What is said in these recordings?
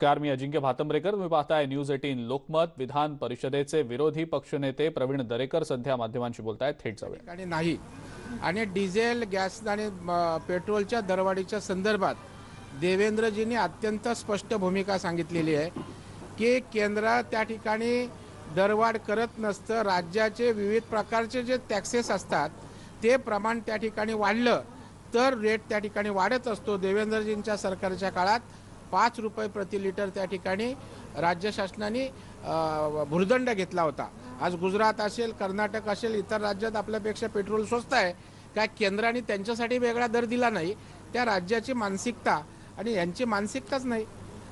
Car मी अजिंक्य भातंब्रेकर. तुम्ही पाहताय news eighteen Lokmat. विधान परिषदेचे विरोधी पक्षनेते प्रवीण दरेकर सध्या माध्यमांशी बोलतायत. थेट जाऊया. आणि नाही. आणि डिझेल गॅस आणि पेट्रोलच्या दरवाढीच्या संदर्भात देवेंद्रजींनी अत्यंत स्पष्ट भूमिका सांगितलेली आहे की केंद्र त्या ठिकाणी दरवाढ करत नसतं. राज्याचे विविध प्रकारचे जे टॅक्सेस असतात ते प्रमाण त्या ठिकाणी वाढलं. तर रेट त्या ठिकाणी वाढत असतो देवेंद्रजींच्या सरकारच्या काळात. पाच रुपये प्रति लिटर त्या ठिकाणी राज्य शासनाने भुर्दंड घेतला होता. आज गुजरात असेल कर्नाटक असेल इतर राज्यात आपल्यापेक्षा पेट्रोल स्वस्त आहे. काय केंद्राने त्यांच्यासाठी वेगळा दर दिला नाही. त्या राज्याची मानसिकता आणि यांची मानसिकताच नाही.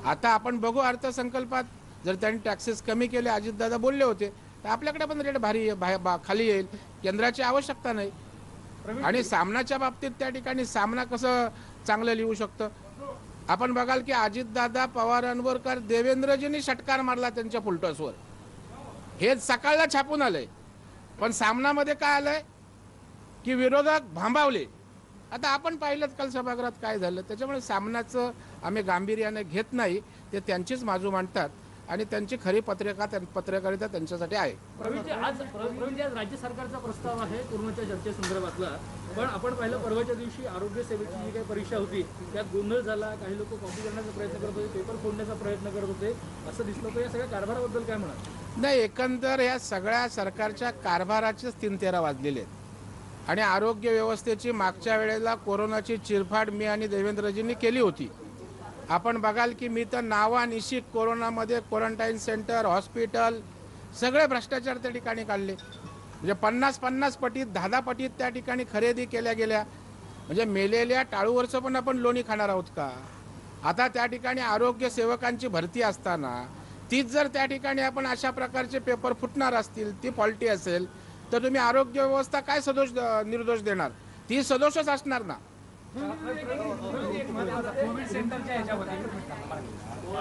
आता आपण बघू अर्थसंकल्पात. जर त्यांनी टॅक्सेस कमी केले अजितदादा बोलले होते तर आपल्याकडे पण रेट भारी खाली येईल. केंद्राची आवश्यकता नाही. आणि सामनाच्या बाबतीत त्या ठिकाणी सामना कसं चांगलं लिहू शकतं? आपण बघाल की अजितदादा पवारांवर का देवेंद्रजींनी षटकार मारला त्यांच्या फुलटॉसवर. हे सकाळला छापून आलंय. पण सामनामध्ये काय आलंय? की विरोधक भांबावले. आता आपण पाहिलं काल सभागृहात काय झालं. त्याच्यामुळे सामनाचं आम्ही गांभीर्याने घेत नाही. ते त्यांचीच बाजू मांडतात. आणि त्यांची खरी पत्रिका पत्रकारिता त्यांच्यासाठी आहे. आज प्र- प्रवीणजी आज राज्य सरकारचा प्रस्ताव आहे कोरोनाच्या चर्चेसंदर्भातला. पण आपण पाहिलं परवाच्या दिवशी आरोग्य सेवेची जी काही परीक्षा होती त्यात गोंधळ झाला काही लोक कॉपी करण्याचा प्रयत्न करत होते पेपर फोडण्याचा प्रयत्न करत होते. असं दिसलं तर या सगळ्या कारभाराबद्दल काय म्हणा नाही एकंदर या सगळ्या सरकारच्या कारभाराचेच तीन तेरा वाजलेले आहेत. आणि आरोग्य व्यवस्थेची मागच्या वेळेला कोरोनाची चिरफाड मी आणि देवेंद्रजींनी केली होती. आपण बघाल की मी तर नावानिशी कोरोनामध्ये क्वारंटाईन सेंटर हॉस्पिटल सगळे भ्रष्टाचार त्या ठिकाणी काढले. म्हणजे पन्नास पन्नास पटीत दहा दहा पटीत त्या ठिकाणी खरेदी केल्या गेल्या. म्हणजे मेलेल्या टाळूवरचं पण आपण लोणी खाणार आहोत का? आता त्या ठिकाणी आरोग्य सेवकांची भरती असताना तीच जर त्या ठिकाणी आपण अशा प्रकारचे पेपर फुटणार असतील ती फॉल्टी असेल तर तुम्ही आरोग्य व्यवस्था काय सदोष निर्दोष देणार? ती सदोषच असणार ना. कोविड सेंटरच्या याच्यामध्ये.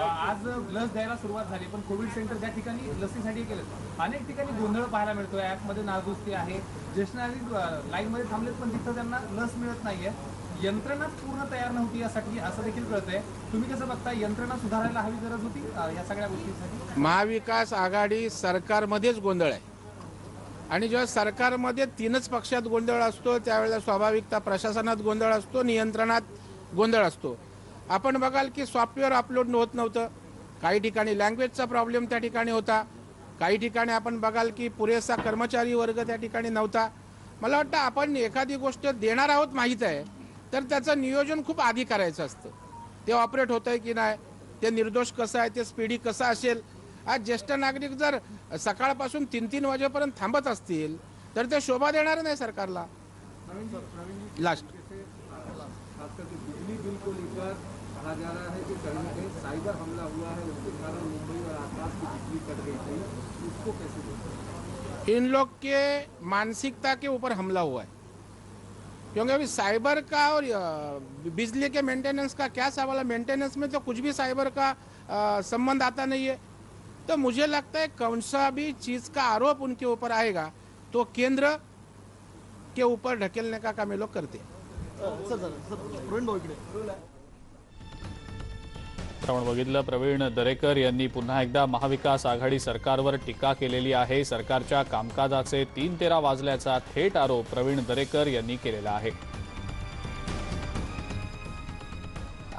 आज लस द्यायला सुरुवात झाली पण कोविड सेंटर ज्या ठिकाणी लसीसाठी केलं अनेक ठिकाणी गोंधळ पाहायला मिळतोय. ऍपमध्ये नागुस्ती आहे. ज्येष्ठ नागरिक लाईनमध्ये थांबलेत पण तिथं त्यांना लस मिळत नाहीये. यंत्रणाच पूर्ण तयार नव्हती यासाठी असं देखील कळतंय. तुम्ही कसं बघता यंत्रणा सुधारायला हवी गरज होती या सगळ्या गोष्टीसाठी? महाविकास आघाडी सरकारमध्येच गोंधळ आहे. आणि जेव्हा सरकारमध्ये तीनच पक्षात गोंधळ असतो त्यावेळेला स्वाभाविकता प्रशासनात गोंधळ असतो नियंत्रणात गोंधळ असतो. आपण बघाल की सॉफ्टवेअर अपलोड होत नव्हतं. काही ठिकाणी लँग्वेजचा प्रॉब्लेम त्या ठिकाणी होता. काही ठिकाणी आपण बघाल की पुरेसा कर्मचारी वर्ग त्या ठिकाणी नव्हता. मला वाटतं आपण एखादी गोष्ट देणार आहोत माहीत आहे तर त्याचं नियोजन खूप आधी करायचं असतं. ते ऑपरेट होतं आहे की नाही ते निर्दोष कसं आहे ते स्पीडी कसं असेल आज ज्येष्ठ नागरिक जर सकाळपासून तीन तीन वाजेपर्यंत थांबत असतील तर ते शोभा देणार नाही सरकारला. लास्ट खासकर के बिजली बिल को लेकर कहा जा रहा है कि कहीं ना कहीं साइबर हमला हुआ है उसके कारण मुंबई और आसपास की बिजली कट गई थी उसको कैसे देखते हैं? इन लोग के मानसिकता के ऊपर हमला हुआ है। क्योंकि अभी साइबर का और अ, बिजली के मेंटेनेंस का क्या सवाल है? मेंटेनेंस में तो कुछ भी साइबर का अ, संबंध आता नहीं है। तो मुझे लगता है कौन सा भी चीज़ का आरोप उनके ऊपर आएगा तो केंद्र के ऊपर ढकेलने का काम ये लोग करते आपण बघितलं प्रवीण दरेकर यांनी पुन्हा एकदा महाविकास आघाडी सरकारवर टीका केलेली आहे. सरकारच्या कामकाजाचे तीन तेरा वाजल्याचा थेट आरोप प्रवीण दरेकर यांनी केलेला आहे.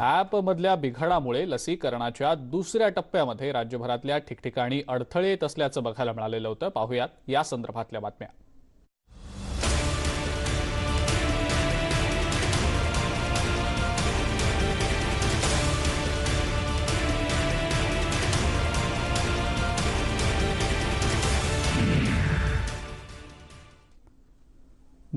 ॲपमधल्या बिघाडामुळे लसीकरणाच्या दुसऱ्या टप्प्यामध्ये राज्यभरातल्या ठिकठिकाणी अडथळे येत असल्याचं बघायला मिळालेलं होतं. पाहुयात या संदर्भातल्या बातम्या.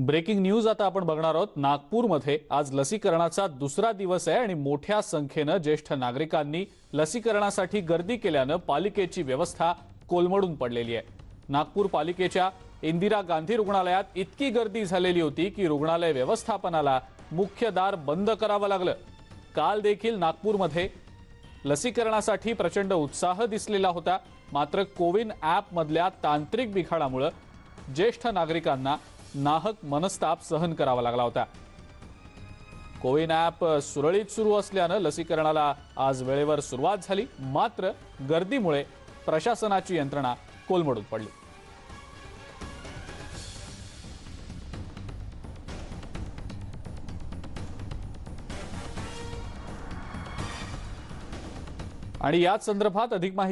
ब्रेकिंग न्यूज आता आपण बघणार आहोत. नागपूरमध्ये आज लसीकरणाचा दुसरा दिवस आहे आणि मोठ्या संख्येनं ज्येष्ठ नागरिकांनी लसीकरणासाठी गर्दी केल्यानं पालिकेची व्यवस्था कोलमडून पडलेली आहे. नागपूर पालिकेच्या इंदिरा गांधी रुग्णालयात इतकी गर्दी झालेली होती की रुग्णालय व्यवस्थापनाला मुख्य दार बंद करावं लागलं. काल देखील नागपूरमध्ये लसीकरणासाठी प्रचंड उत्साह दिसलेला होता. मात्र कोविन ॲपमधल्या तांत्रिक बिघाडामुळं ज्येष्ठ नागरिकांना नाहक मनस्ताप सहन करावा लागला होता. कोविन ॲप सुरळीत सुरू असल्यानं लसीकरणाला आज वेळेवर सुरुवात झाली. मात्र गर्दीमुळे प्रशासनाची यंत्रणा कोलमडून पडली. आणि याच संदर्भात अधिक माहिती